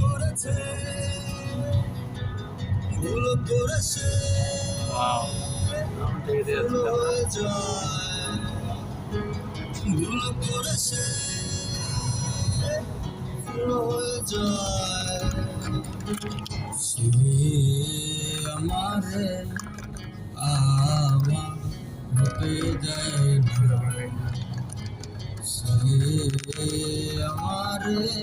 করেছে ভুল করেছে। ভুল করেছে। হয়ে যায়। সে আমারে আওয়া হতে দেয় সে আমারে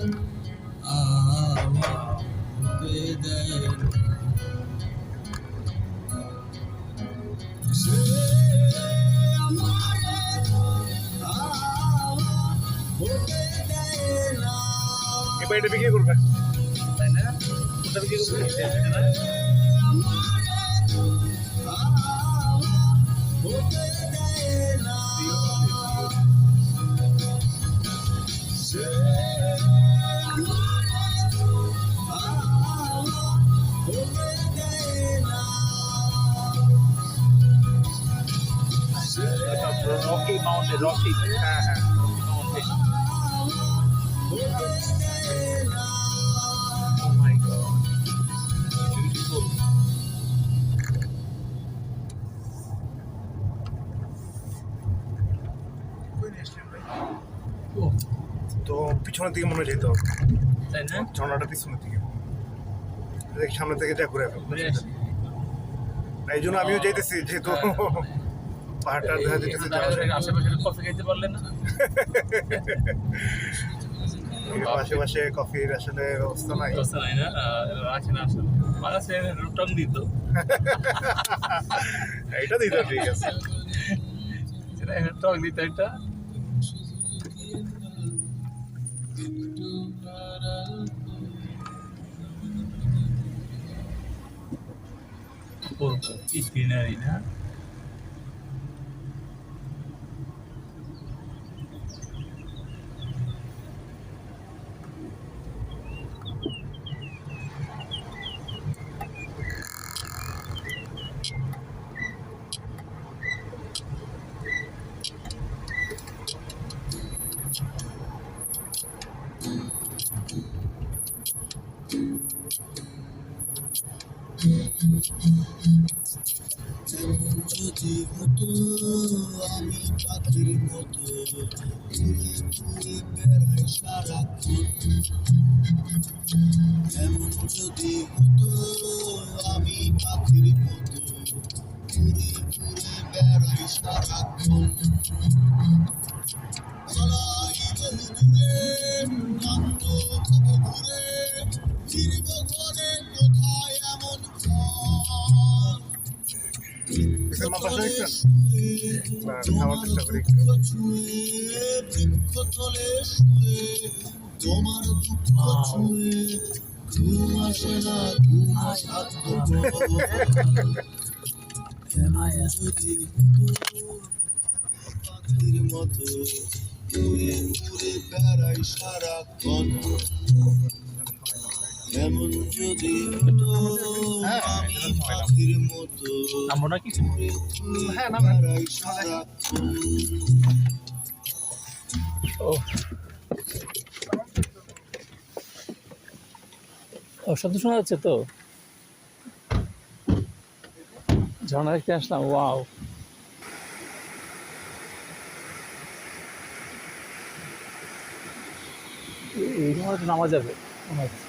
এবার এটা বিক্রি করবে তাই না ওটা বিক্রি করবে না রকি মাউন্টেন রকি হ্যাঁ হ্যাঁ তো পিছনের দিকে মনে যেত তাই না? ঝর্ণাটা পিছনের দিকে। দেখ সামনে থেকে যা ঘুরে এই জন্য আমিও যাইতেছি যেহেতু পাহাড়টা দেখা যেতেছে আশেপাশে কফি খাইতে পারলে না। আশেপাশে কফির আসলে ব্যবস্থা নাই। ব্যবস্থা নাই না? রাখি না আসলে। বাংলাদেশে রুটং দিত। এইটা দিত ঠিক আছে। সেটা টক দিত Oh, কি গ্রিনারি না? যেমন যদি হতো আমি পাখির মতো ঘুরে ঘুরে বেড়াই সারাক্ষণ যেমন যদি হতো আমি পাখির মতো ঘুরে ঘুরে বেড়াই সারাক্ষণ পালাই বহু ঘুরে পিছনের মাথা দেখছেন না খাওয়ার চেষ্টা করি তোমার দুঃখ আসে মতো বেড়াই সারাক্ষণ কিছু শব্দ শোনা যাচ্ছে তো? ঝর্ণা দেখতে আসলাম, ওয়াও। এই সময় নামা যাবে। মনে হচ্ছে